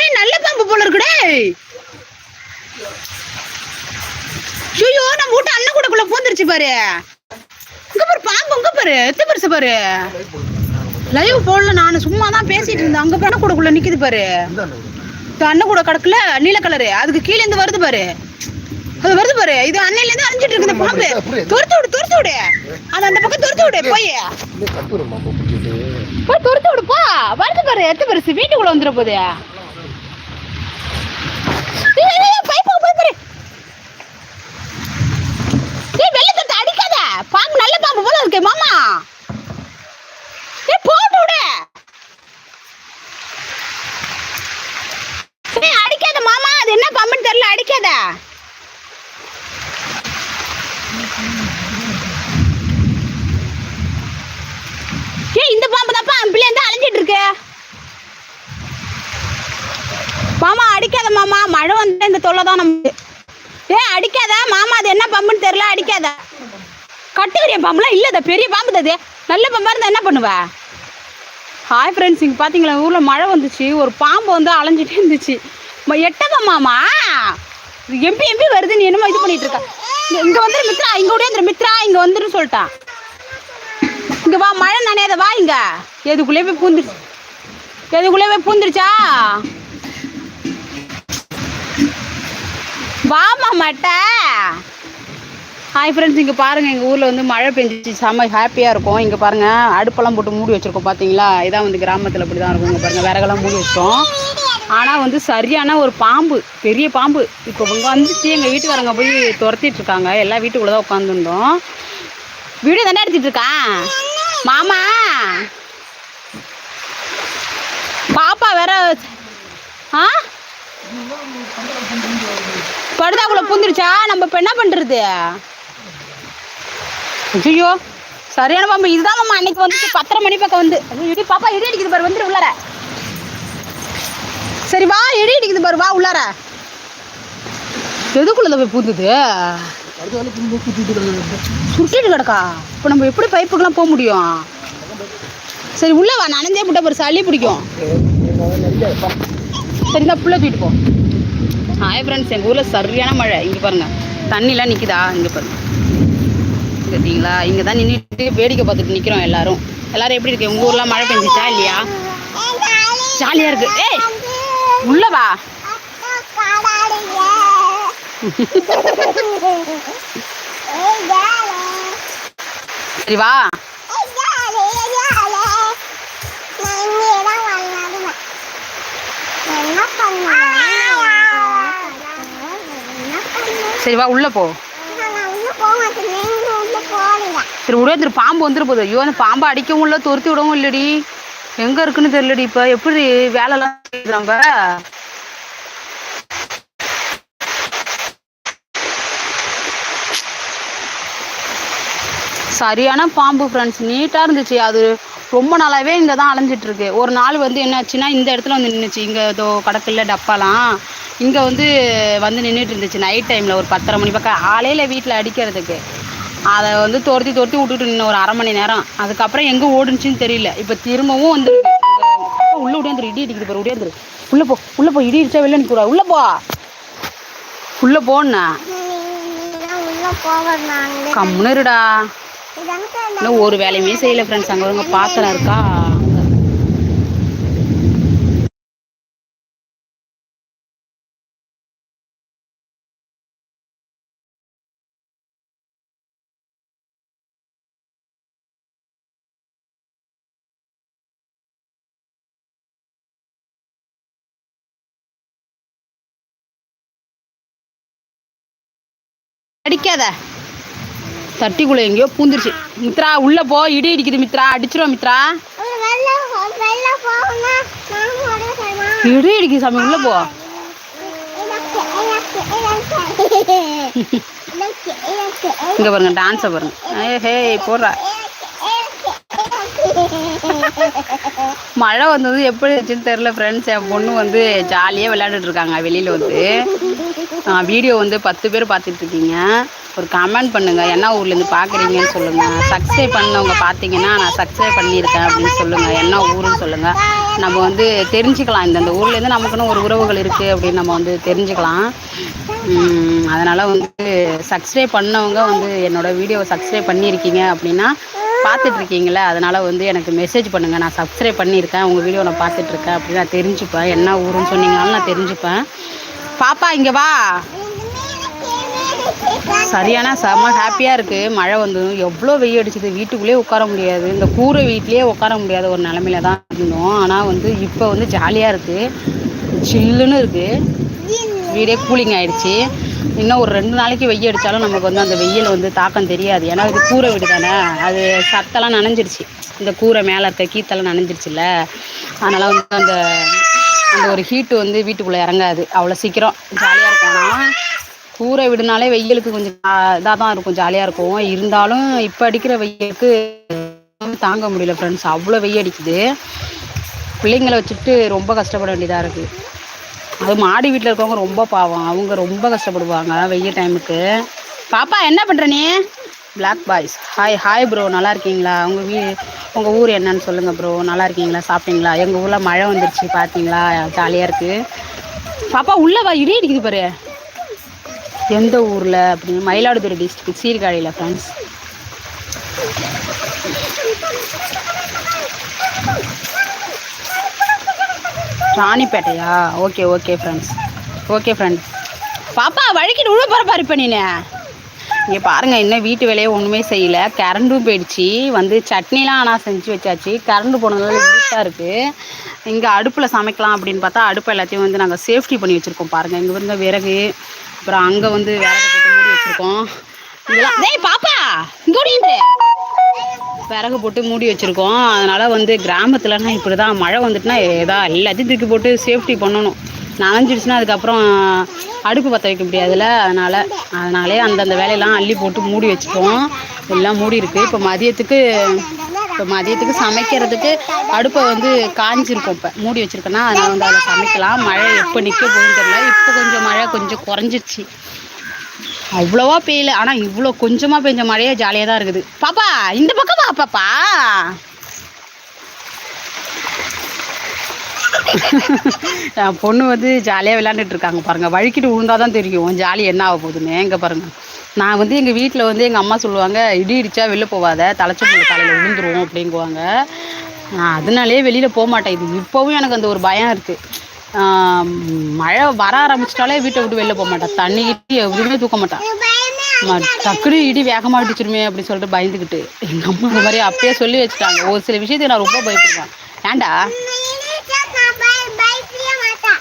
ஏய் நல்ல பாம்பு போல இருக்குடே. ஐயோ நம்ம வீட்டு அண்ணன் கூடக்குள்ள பூந்துருச்சு பாரு. இங்க பாரு பாம்பு இங்க பாரு எத்த பெருசு பாரு. லைவ் போடல நான் சும்மா தான் பேசிட்டு இருந்தேன். அங்க அண்ணன் கூடக்குள்ள நிக்குது பாரு. அண்ணன் கூட கிடக்குல நீல கலரு. அதுக்கு கீழே இருந்து வருது பாரு. அது வருது பாரு. இது அன்னையில இருந்து அரைஞ்சிட்டு இருக்குது பாம்பு. துரத்து விடு துரத்து விடு. அது அந்த பக்கம் துரத்து விடு போய். போய் துரத்து விடு போ. வருது பாரு எத்த பெருசு. வீட்டுக்குள்ள வந்துட போகுது. ஏய், பாம்பு நல்ல பாம்பு இருக்கு மாமா. போட்டு விடு. ஏய் அடிக்காத மாமா. அது என்ன பாம்புன்னு அடிக்காத. ஏய் இந்த பாம்பு தான்ப்பா பிள்ளை தான் அலைஞ்சிட்டு இருக்கு. மாமா அடிக்காத மாமா. மழை வந்து இந்த தொல்லை தான் நமக்கு. ஏ அடிக்காத. மாமா அது என்ன பாம்புன்னு தெரியல அடிக்காத. கட்டுக்கிறிய பாம்புலாம் இல்லை பெரிய பாம்பு அது நல்ல பாம்பாக இருந்தால் என்ன பண்ணுவ? ஹாய் ஃப்ரெண்ட்ஸ் இங்கே பார்த்தீங்களா ஊரில் மழை வந்துச்சு. ஒரு பாம்பு வந்து அலைஞ்சிட்டே இருந்துச்சு. ம- எட்டதா மாமா? எம்பி எம்பி வருது நீ என்னமோ இது பண்ணிட்டு இருக்க. இங்கே இங்க வந்துரு மித்ரா இங்க ஓடியாந்துரு மித்ரா இங்கே வந்துருன்னு சொல்லிட்டான். இங்கே வா மழை நனையாத வா இங்கே. எதுக்குள்ளே போய் பூந்துருச்சு? எதுக்குள்ளே போய் பூந்துருச்சா? வாமா மட்ட. ஹாய் ஃப்ரெண்ட்ஸ் இங்கே பாருங்கள் எங்கள் ஊரில் வந்து மழை பெஞ்சிச்சு செம்ம ஹாப்பியாக இருக்கும். இங்கே பாருங்கள் அடுப்பெல்லாம் போட்டு மூடி வச்சுருக்கோம் பார்த்தீங்களா இதான் வந்து கிராமத்தில் இப்படி தான் இருக்கும். இங்கே பாருங்கள் விறகெல்லாம் மூடி வச்சிட்டோம். ஆனால் வந்து சரியான ஒரு பாம்பு பெரிய பாம்பு. இப்போ இங்கே வந்துச்சு எங்கள் வீட்டுக்காரங்க போய் துரத்திட்டு இருக்காங்க. எல்லா வீட்டுக்குள்ளே தான் உட்காந்துருந்தோம் வீடியோ தானே எடுத்துட்டு இருக்கான் மாமா. பாப்பா வேற ஆ? படுதாக்குள்ள புந்துருச்சா? நம்ம இப்போ என்ன பண்ணுறது ஐயோ சரியான பாம்பு. இதுதான் மாமா அன்னைக்கு வந்து பத்தரை மணி பக்கம் வந்து. இடி பாப்பா இடி அடிக்குது பாரு வந்துரு உள்ளார. சரி வா இடி அடிக்குது பாரு வா உள்ளார. எதுக்குள்ள போய் பூந்துது? சுட்டிட்டு கிடக்கா? இப்போ நம்ம எப்படி பைப்புக்கெல்லாம் போக முடியும்? சரி உள்ளே வா. நனைஞ்சே போட்ட பாரு சளி பிடிக்கும். சரி இந்த புள்ள தூக்கிட்டு போ. ஹாய் ஃப்ரெண்ட்ஸ் எங்கள் ஊரில் சரியான மழை. இங்கே பாருங்க. தண்ணிலாம் நிற்குதா இங்கே பாருங்க. பார்த்தீங்களா இங்கே தான் நின்றுட்டு வேடிக்கை பார்த்துட்டு நிற்கிறோம் எல்லாரும். எல்லாரும் எப்படி இருக்கு? உங்கள் ஊர்லாம் மழை பெஞ்சிச்சா இல்லையா? ஜாலியாக இருக்கு. ஏய் உள்ள வா. சரி வா. சரி வா உள்ள போ. சரி விட திரு பாம்பு வந்துரு போகுது. ஐயோ அந்த பாம்பை அடிக்கவும் இல்லை துரத்தி விடவும் இல்லடி. எங்க இருக்குன்னு தெரியலடி இப்ப. எப்படி வேலைலாம் செய்யறாங்க சரியான பாம்பு ஃப்ரெண்ட்ஸ் நீட்டாக இருந்துச்சு. அது ரொம்ப நாளாகவே இங்கே தான் அலைஞ்சிட்ருக்கு ஒரு நாள் வந்து என்னாச்சுன்னா இந்த இடத்துல வந்து நின்றுச்சு இங்கே இதோ கடற்கல்ல டப்பாலாம். இங்கே வந்து வந்து நின்றுட்டு இருந்துச்சு நைட் டைமில் ஒரு பத்தரை மணி பக்கம் ஆளையில் வீட்டில் அடிக்கிறதுக்கு அதை வந்து துரத்தி துரத்தி விட்டுட்டு நின்று ஒரு அரை மணி நேரம் அதுக்கப்புறம் எங்கே ஓடுனுச்சுன்னு தெரியல இப்போ திரும்பவும் வந்து உள்ளே உடையாந்துரு இடி அடிக்குது பாரு உடையாந்துரு உள்ளே போ உள்ளே போ இடி அடிச்சா வெளில நிற்கூடா உள்ளே போ உள்ளே போண்ணா கம்முன்னு இருடா இன்னும் ஒரு வேலையுமே செய்யல ஃப்ரெண்ட்ஸ் அங்கே பாத்திரம் இருக்கா அடிக்காத. தட்டிக்குள்ள எங்கேயோ பூந்துருச்சு. மித்ரா உள்ள போ. இடி இடிக்குது மித்ரா. அடிச்சிரும் மித்ரா. இடி இடிக்குது சாமி உள்ள போ. இங்க பாருங்க டான்ஸை பாருங்க. ஏ ஹே போடுறா. மழை வந்தது எப்படி இருந்துச்சுன்னு தெரில ஃப்ரெண்ட்ஸ் என் பொண்ணு வந்து ஜாலியாக விளையாண்டுட்டு இருக்காங்க. வெளியில் வந்து வீடியோ வந்து பத்து பேர் பார்த்துட்டு இருக்கீங்க. ஒரு கமெண்ட் பண்ணுங்கள் என்ன ஊர்லேருந்து பார்க்குறீங்கன்னு சொல்லுங்கள் சப்ஸ்கிரைப் பண்ணவங்க பார்த்தீங்கன்னா நான் சப்ஸ்கிரைப் பண்ணியிருக்கேன் அப்படின்னு சொல்லுங்கள் என்ன ஊருன்னு சொல்லுங்கள் நம்ம வந்து தெரிஞ்சுக்கலாம். இந்தந்த ஊர்லேருந்து நமக்குன்னு ஒரு உறவுகள் இருக்குது அப்படின்னு நம்ம வந்து தெரிஞ்சுக்கலாம். அதனால் வந்து சப்ஸ்கிரைப் பண்ணவங்க வந்து என்னோடய வீடியோவை சப்ஸ்கிரைப் பண்ணியிருக்கீங்க அப்படின்னா பார்த்துட்ருக்கீங்களே அதனால் வந்து எனக்கு மெசேஜ் பண்ணுங்கள் நான் சப்ஸ்கிரைப் பண்ணியிருக்கேன். உங்கள் வீடியோ நான் பார்த்துட்ருக்கேன். அப்படின்னு நான் தெரிஞ்சுப்பேன். என்ன ஊருன்னு சொன்னீங்கனாலும் நான் தெரிஞ்சுப்பேன். பாப்பா இங்கே வா. சரியான செம்ம ஹாப்பியாக இருக்குது மழை வந்து எவ்வளோ வெயில் அடிச்சது. வீட்டுக்குள்ளேயே உட்கார முடியாது. இந்த கூரை வீட்லேயே உட்கார முடியாத ஒரு நிலமையில தான் இருந்தோம். ஆனால் வந்து இப்போ வந்து ஜாலியாக இருக்குது சில்லுன்னு இருக்குது வீடே கூலிங் ஆயிடுச்சு. இன்னும் ஒரு ரெண்டு நாளைக்கு வெயில் அடித்தாலும் நமக்கு வந்து அந்த வெயில் வந்து தாக்கம் தெரியாது. ஏன்னா இது கூரை வீடு தானே? அது சத்தெல்லாம் நனைஞ்சிருச்சு. இந்த கூரை மேலே இருக்க கீத்தெல்லாம் நனைஞ்சிருச்சுல்ல? அதனால் வந்து அந்த அந்த ஒரு ஹீட்டு வந்து வீட்டுக்குள்ளே இறங்காது. அவ்வளோ சீக்கிரம் ஜாலியாக இருக்கும். ஆனால் கூரை விடுனாலே வெயிலுக்கு கொஞ்சம் இதாக தான் இருக்கும். ஜாலியாக இருக்கும். இருந்தாலும் இப்போ அடிக்கிற வெயிலுக்கு தாங்க முடியல ஃப்ரெண்ட்ஸ் அவ்வளோ வெயில் அடிக்குது. பிள்ளைங்களை வச்சுட்டு ரொம்ப கஷ்டப்பட வேண்டியதாக இருக்குது அது மாடி வீட்டில் இருக்கவங்க ரொம்ப பாவம். அவங்க ரொம்ப கஷ்டப்படுவாங்க வெயில் டைமுக்கு பாப்பா என்ன பண்ணுற நீ? Black boys hi hi bro நல்லா இருக்கீங்களா? உங்கள் வீ உங்கள் ஊர் என்னன்னு சொல்லுங்கள் ப்ரோ நல்லா இருக்கீங்களா? சாப்பிட்டீங்களா? எங்கள் ஊரில் மழை வந்துருச்சு பார்த்தீங்களா ஜாலியாக இருக்குது பாப்பா உள்ளே வா. இடி அடிக்குது பாரு. எந்த ஊரில்? அப்படின்னு மயிலாடுதுறை டிஸ்ட்ரிக்ட் சீர்காழியில் friends ராணிப்பேட்டையா? Okay okay friends okay friends பாப்பா வழிக்கிட்டு உள்ள போகிற இப்போ நீனு. இங்கே பாருங்கள் இன்னும் வீட்டு வேலையை ஒன்றுமே செய்யலை. கரண்டும் போயிடுச்சு. வந்து சட்னிலாம் ஆனால் செஞ்சு வச்சாச்சு. கரண்டு போனதுனால இருட்டாக இருக்குது இங்கே அடுப்பில் சமைக்கலாம் அப்படின்னு பார்த்தா அடுப்பு எல்லாத்தையும் வந்து நாங்கள் சேஃப்டி பண்ணி வச்சுருக்கோம் பாருங்கள் இங்கே இருந்த விறகு. அப்புறம் அங்கே வந்து விறகு போட்டு மூடி வச்சுருக்கோம். இதெல்லாம் டேய் பாப்பா இங்கே விறகு போட்டு மூடி வச்சுருக்கோம். அதனால் வந்து கிராமத்துலனா இப்படி தான் மழை வந்துட்டுனா ஏதா எல்லாத்தையும் தூக்கி போட்டு சேஃப்டி பண்ணணும். நனைஞ்சிடுச்சுன்னா அதுக்கப்புறம் அடுப்பு பற்ற வைக்க முடியாதுல்ல. அதனால் அதனாலே அந்தந்த வேலையெல்லாம் அள்ளி போட்டு மூடி வச்சுட்டோம். எல்லாம் மூடி இருக்குது இப்போ மதியத்துக்கு இப்போ மதியத்துக்கு சமைக்கிறதுக்கு அடுப்பை வந்து காஞ்சிருக்கும் இப்போ. மூடி வச்சுருக்கேன்னா அதனால் வந்து அதில் சமைக்கலாம். மழை எப்போ நிற்க போகுதுன்னு தெரியல. இப்போ கொஞ்சம் மழை கொஞ்சம் குறைஞ்சிருச்சு. அவ்வளோவா பெய்யல ஆனால் இவ்வளோ கொஞ்சமாக பெஞ்ச மழையே ஜாலியாக தான் இருக்குது. பாப்பா இந்த பக்கம் வா பாப்பா. என் பொண்ணு வந்து ஜாலியாக விளையாண்டுட்டு இருக்காங்க வழுக்கிட்டு விழுந்தா தான் தெரியும். ஜாலி என்ன ஆக போகுதுன்னு. எங்கே பாருங்கள் நான் வந்து எங்கள் வீட்டில் வந்து எங்கள் அம்மா சொல்லுவாங்க இடி இடிச்சா வெளில போகாத தலைச்சி பொண்ணு தலையில் விழுந்துருவோம் அப்படிங்குவாங்க. நான் அதனாலே வெளியில் போக மாட்டேன். இது இப்போவும் எனக்கு அந்த ஒரு பயம் இருக்குது மழை வர ஆரம்பிச்சிட்டாலே வீட்டை விட்டு வெளில போக மாட்டேன் தண்ணி எதுவுமே தூக்க மாட்டேன் டக்குனு இடி வேகமாக அடிச்சிருமே அப்படின்னு சொல்லிட்டு பயந்துக்கிட்டு எங்கள் அம்மா இந்த மாதிரி அப்பயே சொல்லி வச்சுட்டாங்க. ஒரு சில விஷயத்துக்கு நான் ரொம்ப பயப்படுவேன். ஏன்டா?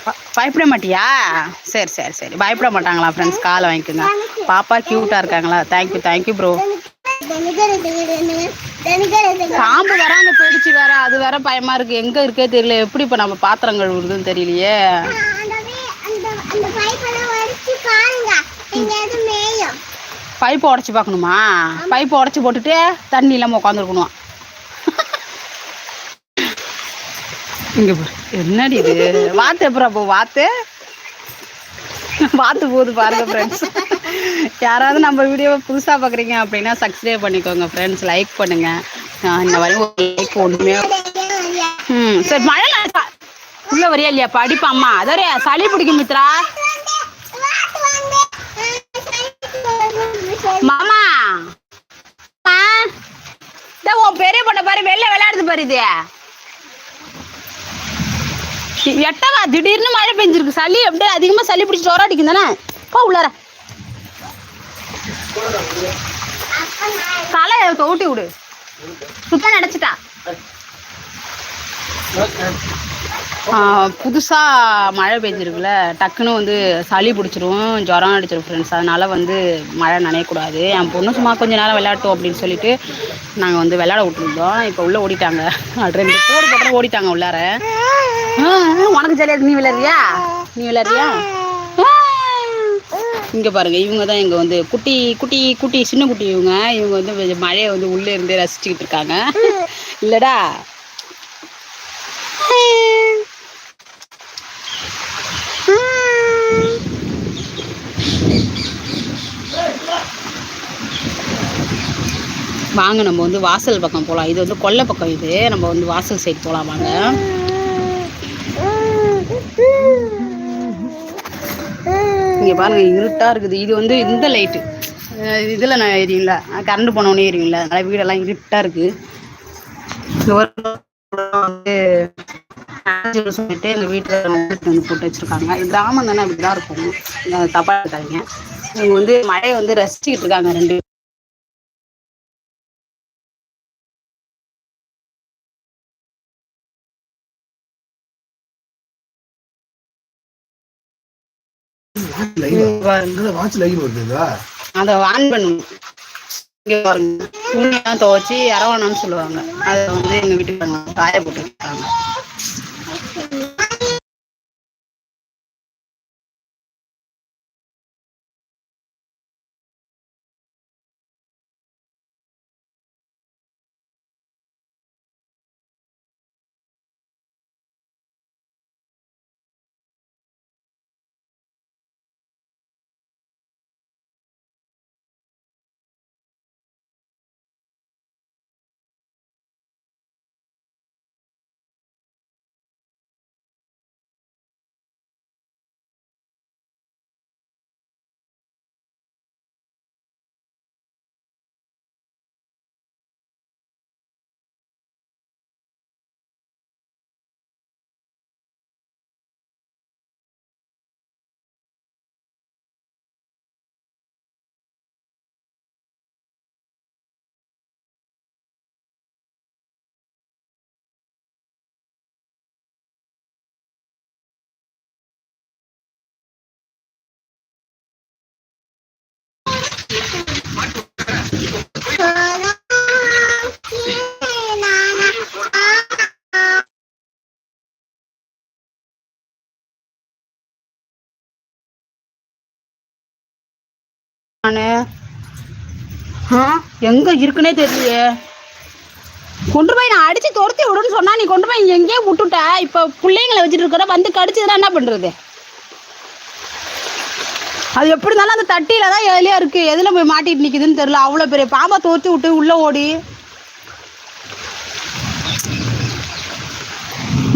ப- பயப்பட மாட்டியா? சரி சரி சரி. பயப்பட மாட்டாங்களா ஃப்ரெண்ட்ஸ் காலை வாங்கிக்கோங்க. பாப்பா க்யூட்டாக இருக்காங்களா? தேங்க்யூ தேங்க்யூ ப்ரோ பாம்பு அங்கே போயிடுச்சு வேற. அது வேற பயமா இருக்கு. எங்க இருக்கே தெரியல. எப்படி இப்போ நம்ம பாத்திரம் கழுவுறதுன்னு தெரியலையே. பைப்பை உடச்சி பார்க்கணுமா? பைப்பை உடச்சி போட்டுட்டு தண்ணி இல்லாமல் உட்காந்துருக்கணும் இங்க பாரு. என்னடி இது? வாத்து எப்பறம் அப்போ வாத்து? வாத்து போகுது பாருங்க ஃப்ரெண்ட்ஸ் யாராவது நம்ம வீடியோவை புதுசாக பார்க்குறீங்க அப்படின்னா சப்ஸ்கிரைப் பண்ணிக்கோங்க ஃப்ரெண்ட்ஸ் லைக் பண்ணுங்க. இந்த மாதிரி ஒரு லைக் ஒன்றுமே ம் சரி மழை உள்ள வரியா இல்லையா? படிப்பா அம்மா. அதோட சளி பிடிக்கும் மித்ரா. மாமா. உன் பெரிய பொண்ணை பாரு வெளில விளையாடுது பாரு இது. எட்டவா? திடீர்னு மழை பெஞ்சிருக்கு. சளி அப்படியே அதிகமாக சளி பிடிச்சி ஜோரம் அடிக்கும் தானே போ உள்ளார. தலை ஊட்டி விடு. சுத்தம் நினச்சிட்டா. புதுசாக மழை பெஞ்சிருக்குல்ல டக்குன்னு வந்து சளி பிடிச்சிரும் ஜுரம் அடிச்சிரும் ஃப்ரெண்ட்ஸ் அதனால் வந்து மழை நனையக்கூடாது. என் பொண்ணு சும்மா கொஞ்ச நேரம் விளையாட்டும் அப்படின்னு சொல்லிட்டு நாங்கள் வந்து விளையாட விட்டுருந்தோம். இப்போ உள்ளே ஓடிட்டாங்க. ரெண்டு போடு போட்டு ஓடிட்டாங்க உள்ளார. உனக்கு ஜாலியாக நீ விளையாடுறியா? நீ விளையாடுறியா? இங்கே பாருங்கள் இவங்க தான் இங்கே வந்து குட்டி குட்டி குட்டி சின்ன குட்டி இவங்க. இவங்க வந்து மழையை வந்து உள்ளே இருந்தே ரசிச்சுக்கிட்டு இருக்காங்க. இல்லடா. வாங்க நம்ம வந்து வாசல் பக்கம் போகலாம் இது வந்து கொல்லை பக்கம் இது. நம்ம வந்து வாசல் சைடு போகலாம் வாங்க. Mm-hmm. இங்கே பாருங்க இருட்டாக இருக்குது. இது வந்து இந்த லைட்டு இதில் நான் எரியுங்களா கரண்ட் போனோடனே எரியுங்களா அதனால் வீடெல்லாம் இருட்டாக இருக்குது வந்து சொல்லிட்டு எங்கள் வீட்டில் வந்து போட்டு வச்சுருக்காங்க. கிராமம் தானே அப்படி தான் இருக்கும் தப்பாக இருக்காங்க இவங்க வந்து மழையை வந்து ரசிச்சுக்கிட்டு இருக்காங்க ரெண்டு வாட்ச் லைன் வருதுங்களா அதை ஆன் பண்ணணும் இங்கே பாருங்க. துணியெல்லாம் துவைச்சி சொல்லுவாங்க. அதை வந்து எங்கள் வீட்டுக்கு காய போட்டு எங்க இருக்குன்னே தெரியலையே. கொண்டு போய் நான் அடிச்சு துரத்தி விடுன்னு சொன்னா நீ கொண்டு போய் எங்கேயே விட்டுட்ட. இப்ப பிள்ளைங்களை வச்சுட்டு இருக்கிற வந்து கடிச்சதுன்னா என்ன பண்றது? அது எப்படி இருந்தாலும் அந்த தட்டியில் தான் எதுலயா இருக்குது எதில் போய் மாட்டிட்டு நிற்கிதுன்னு தெரில அவ்வளோ பெரிய பாம்பை தோற்றி விட்டு உள்ளே ஓடி.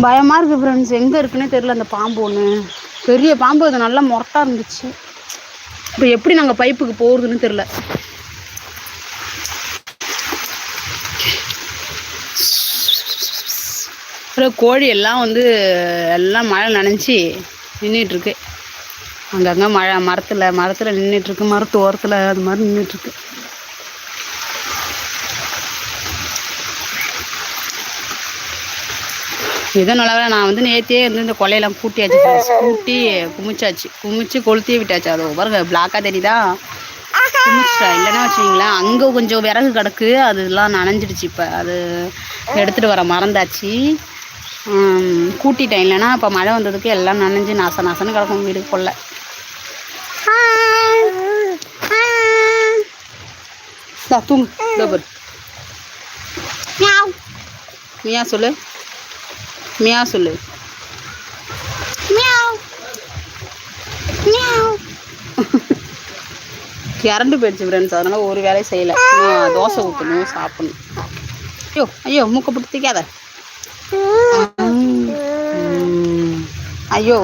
பயமாக இருக்குது ஃப்ரெண்ட்ஸ் எங்கே இருக்குன்னே தெரில அந்த பாம்பு ஒன்று பெரிய பாம்பு அது நல்லா மொரட்டாக இருந்துச்சு. இப்போ எப்படி நாங்கள் பைப்புக்கு போகிறதுன்னு தெரில அப்புறம் கோழி எல்லாம் வந்து எல்லாம் மழை நனைஞ்சி நின்றுட்டுருக்கு அங்கங்கே மழை மரத்தில் மரத்தில் நின்றுட்டுருக்கு மரத்து ஓரத்தில் அது மாதிரி நின்றுட்டுருக்கு ஏதோ நல்ல நான் வந்து நேற்றே வந்து இந்த கொலையெல்லாம் கூட்டியாச்சு. கூட்டி குமிச்சாச்சு. குமிச்சு கொளுத்தி விட்டாச்சு. அது பாருங்க பிளாக்காக தெரியுதா? குமிச்சிட்டா இல்லைன்னா வச்சுக்கிங்களேன். அங்கே கொஞ்சம் விறகு கிடக்கு. அதெல்லாம் நனைஞ்சிடுச்சு இப்போ. அது எடுத்துகிட்டு வர மறந்தாச்சு. கூட்டிட்டேன். இல்லைன்னா இப்போ மழை வந்ததுக்கு எல்லாம் நனைஞ்சு நாச நாசன்னு கிடக்கும் வீடு கொள்ள. இந்தா, தூங்கு. பாரு. மியா சொல்லு. மியா சொல்லு. கரண்டு போயிடுச்சு ஃப்ரெண்ட்ஸ் அதனால ஒரு வேலையும் செய்யலை. தோசை ஊற்றணும் சாப்பிடணும். ஐயோ ஐயோ மூக்கை போட்டு திக்காத. ஐயோ.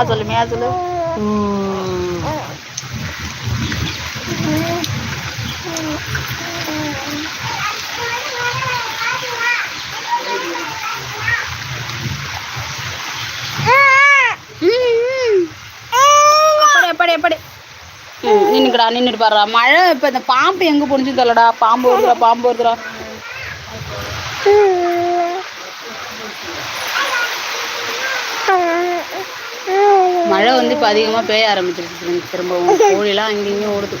மியா சொல்லு மியா சொல்லு. ம். எப்படி எப்படி எப்படி பாடுறா மழை இப்போ இந்த பாம்பு எங்கே புரிஞ்சு தெரியலடா பாம்பு வருதுடா பாம்பு வருதுடா. மழை வந்து இப்போ அதிகமாக பெய்ய ஆரம்பிச்சிருச்சு friends. திரும்பவும் கோழிலாம் அங்கேயும் ஓடுது.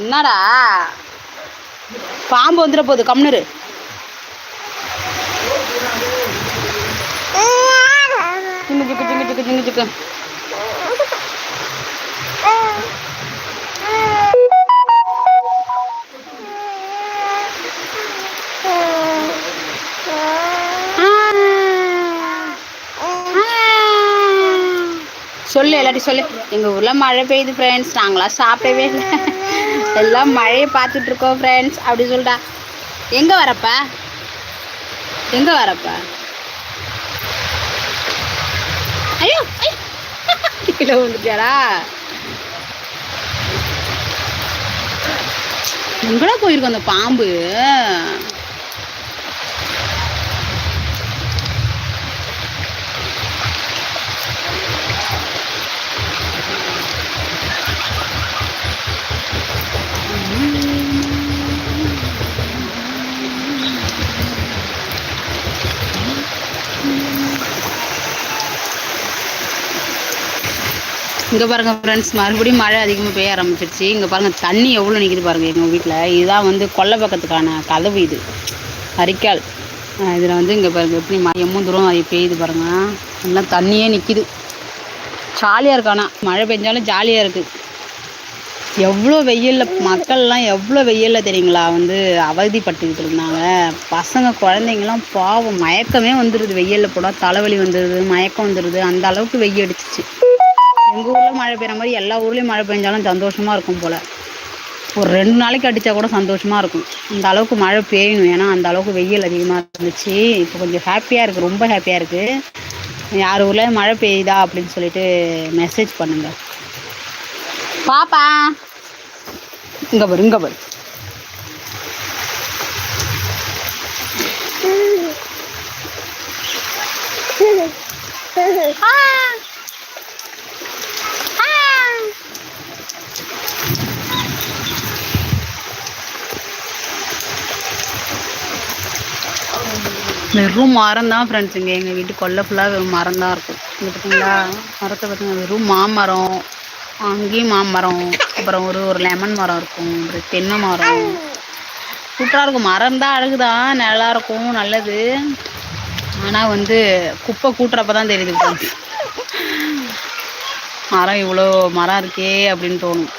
என்னடா? பாம்பு வந்துட போகுது. கம்னரு ஜிங்கு ஜிக்கு ஜிங்கு சொல்லு எல்லாத்தையும் சொல்லு. எங்கள் ஊரில் மழை பெய்யுது ஃப்ரெண்ட்ஸ் நாங்களாம் சாப்பிடவே இல்லை. எல்லாம் மழையை பார்த்துட்டு இருக்கோம் ஃப்ரெண்ட்ஸ் அப்படி சொல்லிட்டா எங்கே வரப்ப? எங்கே வரப்ப? ஐயோ கீழே வந்துட்டியாடா எங்கடா போயிருக்கோம் அந்த பாம்பு? இங்கே பாருங்கள் ஃப்ரெண்ட்ஸ் மறுபடியும் மழை அதிகமாக பெய்ய ஆரம்பிச்சிருச்சு. இங்கே பாருங்கள் தண்ணி எவ்வளோ நிற்கிது பாருங்க எங்கள் வீட்டில் இதுதான் வந்து கொல்லை பக்கத்துக்கான கதவு இது. அரிக்கால். இதில் வந்து இங்கே பாருங்கள் எப்படி எம்மும் தூரம் அது பெய்யுது பாருங்கள் எல்லாம் தண்ணியே நிற்கிது ஜாலியாக இருக்கானா ஆனால் மழை பெஞ்சாலும் ஜாலியாக இருக்குது எவ்வளோ வெயிலில் மக்கள்லாம் எவ்வளோ வெயிலில் தெரியுங்களா? வந்து அவதிப்பட்டுக்கிட்டு இருந்தாங்க. பசங்க குழந்தைங்களாம் பாவம் மயக்கமே வந்துடுது வெயிலில் போனால் தலைவலி வந்துடுது மயக்கம் வந்துடுது அந்த அளவுக்கு வெயில் அடிச்சிச்சு. எங்கள் ஊரில் மழை பெய்கிற மாதிரி எல்லா ஊர்லேயும் மழை பெஞ்சாலும் சந்தோஷமாக இருக்கும் போல். ஒரு ரெண்டு நாளைக்கு அடித்தா கூட சந்தோஷமாக இருக்கும். அந்த அளவுக்கு மழை பெய்யணும். ஏன்னா அந்த அளவுக்கு வெயில் அதிகமாக இருந்துச்சு. இப்போ கொஞ்சம் ஹாப்பியாக இருக்குது ரொம்ப ஹாப்பியாக இருக்குது யார் ஊரில் மழை பெய்யுதா அப்படின்னு சொல்லிட்டு மெசேஜ் பண்ணுங்க. பாப்பா. இங்கே பாரு இங்கே பாரு. ஆ ஆ வெறும் மரம் தான் ஃப்ரெண்ட்ஸ் இங்கே எங்கள் வீட்டு கொல்லை ஃபுல்லாக வெறும் மரம் தான் இருக்கும். இங்கே பார்த்தீங்களா மரத்தை பார்த்தீங்கன்னா வெறும் மாமரம் அங்கேயும் மாமரம் அப்புறம் ஒரு ஒரு லெமன் மரம் இருக்கும் ஒரு தென்னை மரம். சூப்பராக இருக்கும். மரம் தான் அழகுதான் நல்லா இருக்கும். நல்லது. ஆனால் வந்து குப்பை கூட்டுறப்ப தான் தெரியுது மரம் இவ்வளோ மரம் இருக்கே அப்படின்னு தோணும்.